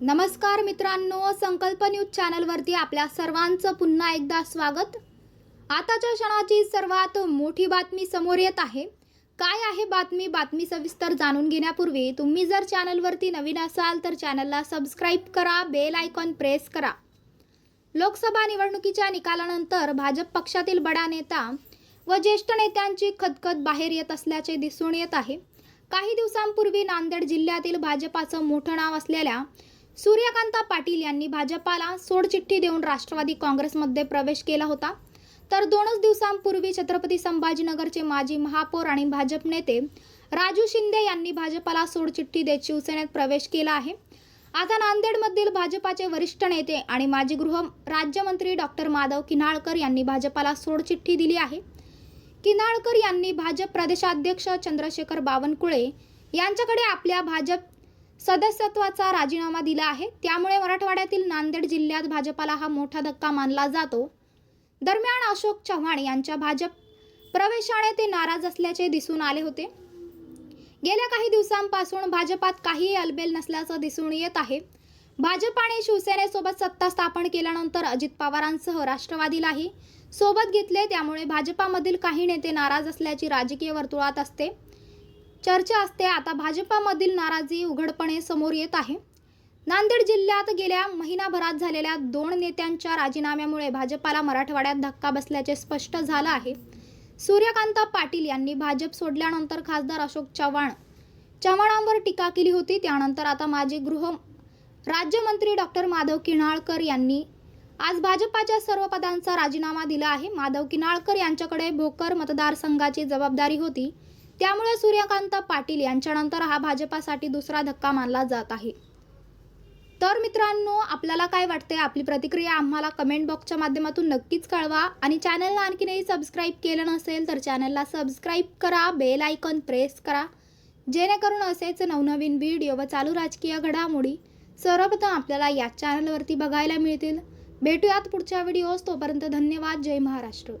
नमस्कार मित्रांनो संकल्प न्यूज चॅनलवरती आपल्या सर्वांचं पुन्हा एकदा स्वागत. आताच्या क्षणाची सर्वात मोठी बातमी समोर येत आहे. काय आहे बातमी? बातमी सविस्तर जाणून घेण्यापूर्वी तुम्ही जर चॅनलवरती नवीन असाल तर चॅनलला सबस्क्राईब करा बेल आयकॉन प्रेस करा. लोकसभा निवडणुकीच्या निकालानंतर भाजप पक्षातील बडा नेता व ज्येष्ठ नेत्यांची खदखद बाहेर येत असल्याचे दिसून येत आहे. काही दिवसांपूर्वी नांदेड जिल्ह्यातील भाजपाचं मोठं नाव असलेल्या सूर्यकांता पाटील यांनी भाजपाला सोडचिठ्ठी देऊन राष्ट्रवादी काँग्रेसमध्ये प्रवेश केला होता. तर दोनच दिवसांपूर्वी छत्रपती संभाजीनगरचे माजी महापौर आणि भाजप नेते राजू शिंदे यांनी भाजपाला सोडचिठ्ठी देत शिवसेनेत प्रवेश केला आहे. आता नांदेडमधील भाजपाचे वरिष्ठ नेते आणि माजी गृह राज्यमंत्री डॉक्टर माधव किन्हाळकर यांनी भाजपाला सोडचिठ्ठी दिली आहे. किनाळकर यांनी भाजप प्रदेशाध्यक्ष चंद्रशेखर बावनकुळे यांच्याकडे आपल्या भाजप सदस्यत्वाचा राजीनामा दिला आहे. त्यामुळे मराठवाड्यातील नांदेड जिल्ह्यात भाजपाला हा मोठा धक्का मानला जातो. दरम्यान अशोक चव्हाण यांच्या भाजप प्रवेशाने ते नाराज असल्याचे दिसून आले होते. गेल्या काही दिवसांपासून भाजपात काहीही अलबेल नसल्याचं दिसून येत आहे. भाजप आणि शिवसेनेसोबत सत्ता स्थापन केल्यानंतर अजित पवारांसह राष्ट्रवादीलाही सोबत घेतले. त्यामुळे भाजपामधील काही नेते नाराज असल्याची राजकीय वर्तुळात असते. चर्चा असते. आता भाजपामधील नाराजी उघडपणे समोर येत आहे. नांदेड जिल्ह्यात गेल्या महिनाभरात झालेल्या दोन नेत्यांच्या राजीनाम्यामुळे भाजपाला मराठवाड्यात धक्का बसल्याचे स्पष्ट झालं आहे. सूर्यकांत पाटील यांनी भाजप सोडल्यानंतर खासदार अशोक चव्हाण चव्हाणांवर टीका केली होती. त्यानंतर आता माजी गृह राज्यमंत्री डॉक्टर माधव किनाळकर यांनी आज भाजपाच्या सर्व पदांचा राजीनामा दिला आहे. माधव किनाळकर यांच्याकडे भोकर मतदारसंघाची जबाबदारी होती. त्यामुळे सूर्यकांत पाटील यांच्यानंतर हा भाजपासाठी दुसरा धक्का मानला जात आहे. तर मित्रांनो आपल्याला काय वाटते आपली प्रतिक्रिया आम्हाला कमेंट बॉक्सच्या माध्यमातून नक्कीच कळवा. आणि चॅनलला आणखीनही सबस्क्राईब केलं नसेल तर चॅनलला सबस्क्राईब करा. बेल आयकॉन प्रेस करा. जेणेकरून असेच नवनवीन व्हिडिओ व चालू राजकीय घडामोडी सर्वप्रथम आपल्याला या चॅनलवरती बघायला मिळतील. भेटूयात पुढच्या व्हिडिओज तोपर्यंत धन्यवाद. जय महाराष्ट्र.